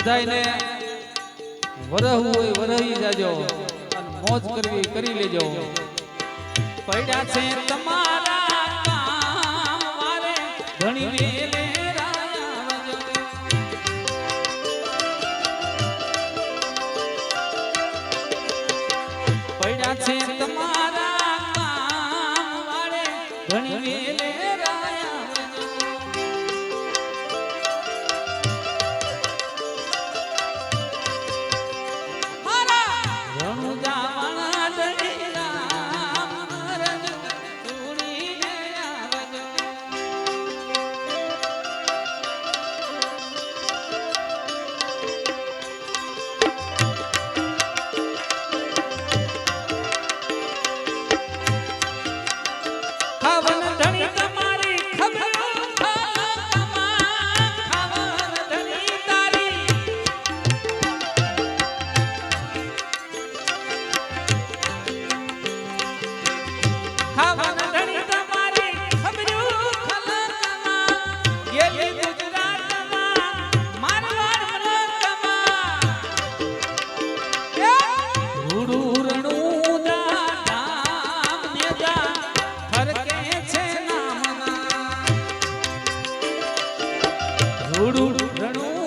બધાને વરહવું હોય વરહી જાજો. મોજ કરવી કરી લેજો. પડ્યા છે તમારા કામ મારે ધણી વેલે પડ્યા છે તમારા કામ વાળે ધણી વેલે રણુડું રણું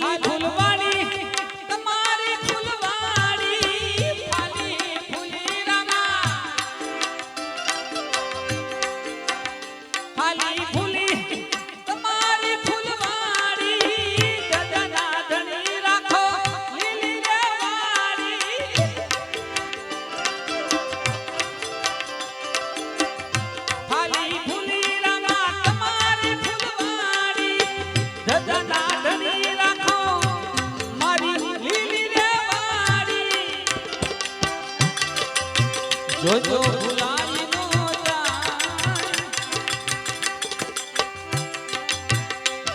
ખાલી ફૂલવાડી. તમારી ફૂલવાડી ખાલી ફૂલી રામા ખાલી ફૂલી. તમારી ફૂલવાડી દદના ધણી રાખો લીલી રેવાડી ખાલી ફૂલી. રામા તમારી ફૂલવાડી દદના ધણી જોજો.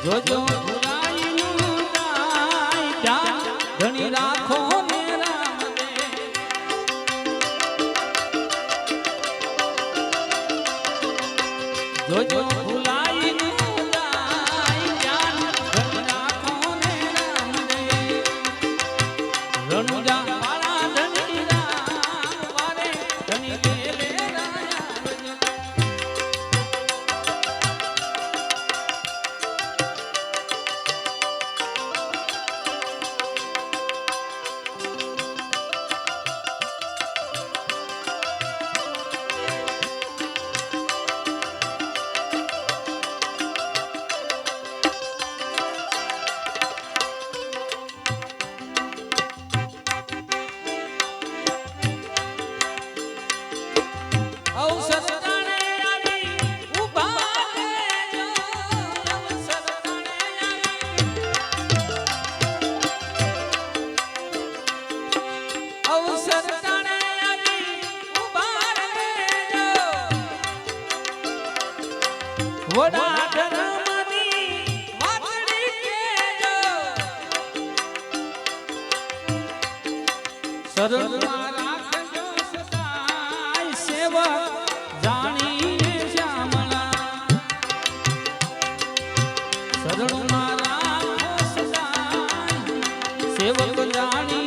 ભુલાઈ Ao Santo શરણ મારા સેવક જાણી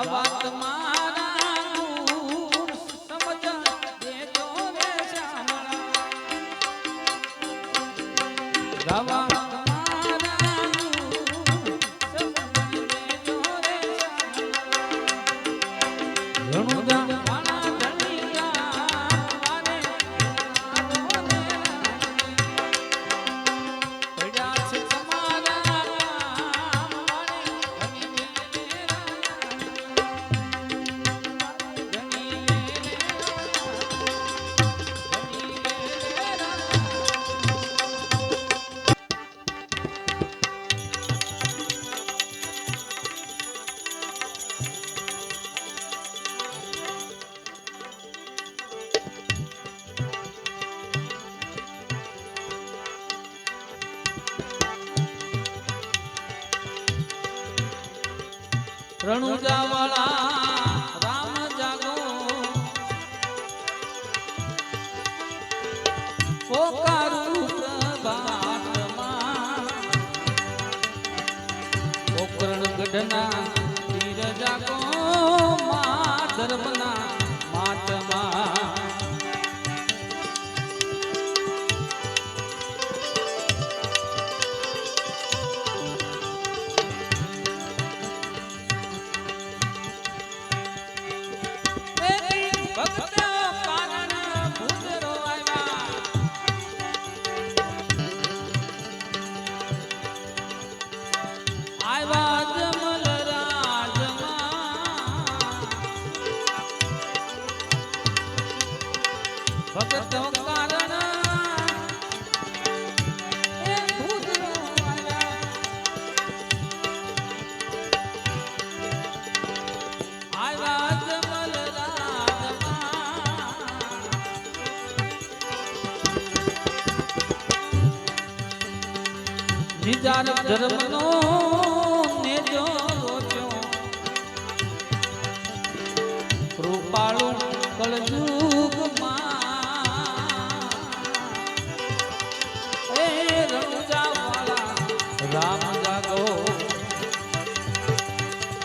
ભાવાત્મા વડના ધીરજા કો મા ત્રીજા ધર્મનો કળજુગમાં એ રણુજાવાળા રામ જાગો.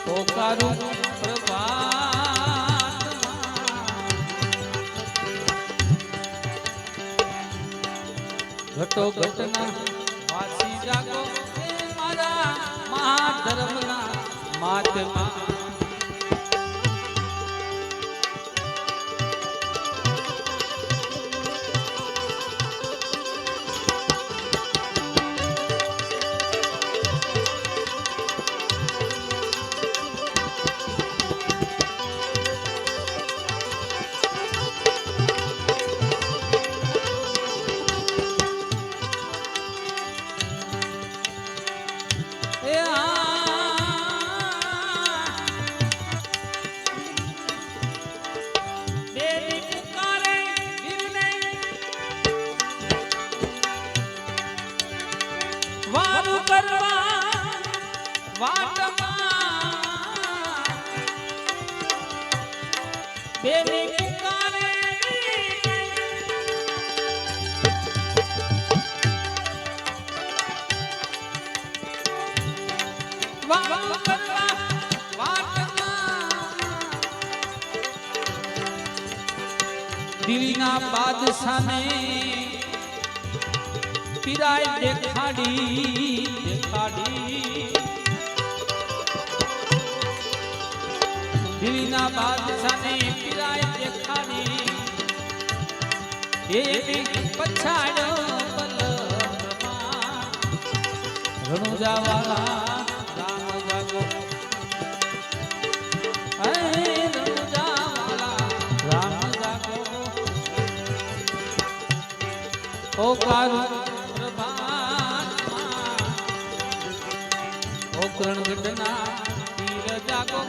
પોકારું ઘટો ઘટના મહાધર્મના મહાત્મા બાદશાને પીરાય દેખાડી દેખાડી. દિલના બાદશાને પીરાય દેખાડી. એ પછાડ્યો પલકમાં ઓકરણ ગઢના જાગો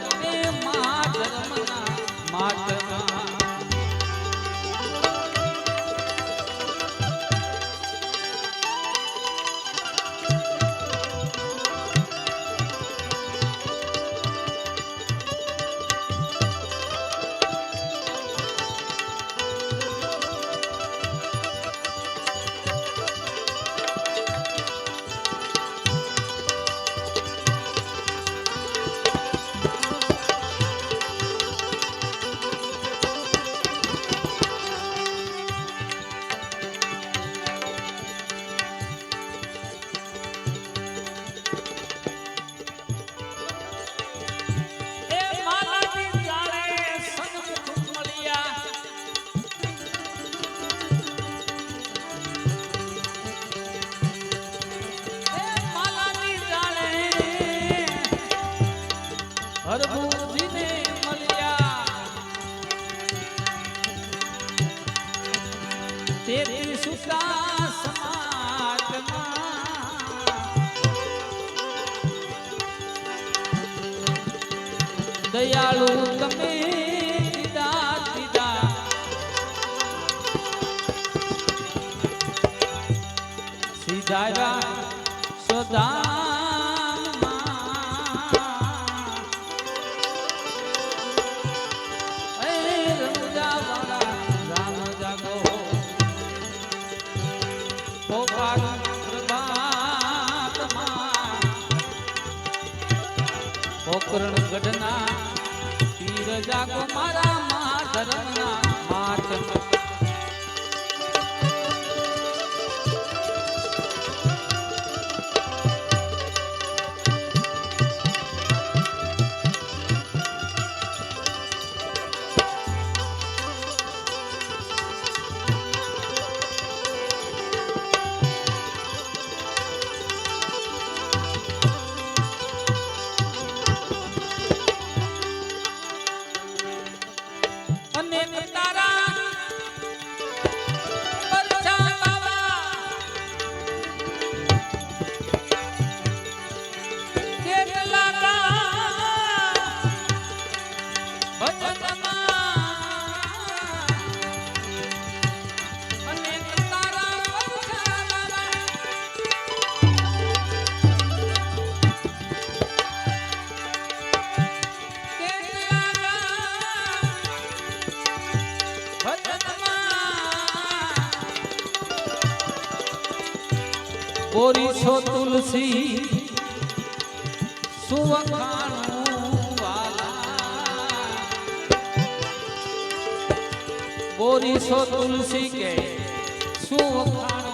માતમાં તેથી સુતા સમાજમાં. દયાળુ તમે દીદા દીદા. સીધારા પોકરણ ગઢના પીર જાગો મારા મા ધર્મના માત બોરીસો તુલસી સુવખાણું વાલા બોરીસો તુલસી કે સુવખાણું